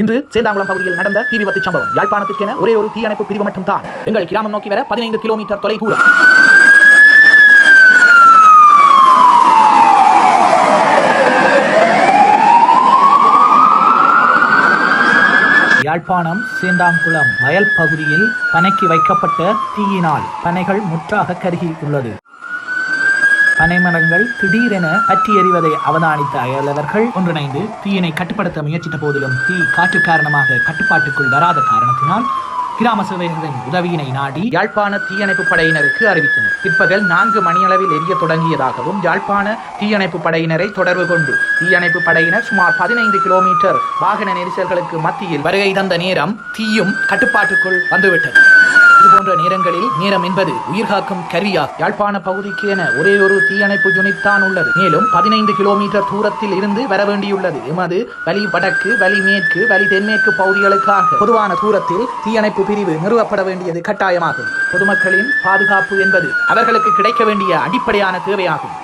இன்று சேந்தாங்குளம் பகுதியில் நடந்த தீ விபத்து சம்பவம். யாழ்ப்பாணத்திற்கென ஒரே ஒரு தீயணைப்பு பிரிவு மட்டும் தான் எங்கள் கிராமம் நோக்கி வர பதினைந்து கிலோமீட்டர் தொலை தூரம் யாழ்ப்பாணம் சேந்தாங்குளம் வயல் பகுதியில் பனைக்கு வைக்கப்பட்ட தீயினால் பனைகள் முற்றாக கருகி உள்ளது. பனைமரங்கள் திடீரென பற்றி எறிவதை அவதானித்த அயலவர்கள் ஒன்றிணைந்து தீயினை கட்டுப்படுத்த முயற்சித்த போதிலும் தீ காற்று காரணமாக கட்டுப்பாட்டுக்குள் வராத காரணத்தினால் கிராம சேவைகளின் உதவியினை நாடி யாழ்ப்பாண தீயணைப்பு படையினருக்கு அறிவித்தனர். பிற்பகல் நான்கு மணியளவில் எரிய தொடங்கியதாகவும் யாழ்ப்பாண தீயணைப்பு படையினரை தொடர்பு கொண்டு தீயணைப்பு படையினர் சுமார் பதினைந்து கிலோமீட்டர் வாகன நெரிசல்களுக்கு மத்தியில் வருகை தந்த நேரம் தீயும் கட்டுப்பாட்டுக்குள் வந்துவிட்டது. போன்ற நேரங்களில் நேரம் என்பது உயிர்காக்கும் கருவியா? யாழ்ப்பாண பகுதிக்கு என ஒரே ஒரு தீயணைப்பு யூனிட் தான் உள்ளது. மேலும் பதினைந்து கிலோமீட்டர் தூரத்தில் இருந்து வர வேண்டியுள்ளது. எமது வலி வடக்கு வலி மேற்கு வலி தென்மேற்கு பகுதிகளுக்காக பொதுவான தூரத்தில் தீயணைப்பு பிரிவு நிறுவப்பட வேண்டியது கட்டாயமாகும். பொதுமக்களின் பாதுகாப்பு என்பது அவர்களுக்கு கிடைக்க வேண்டிய அடிப்படையான தேவையாகும்.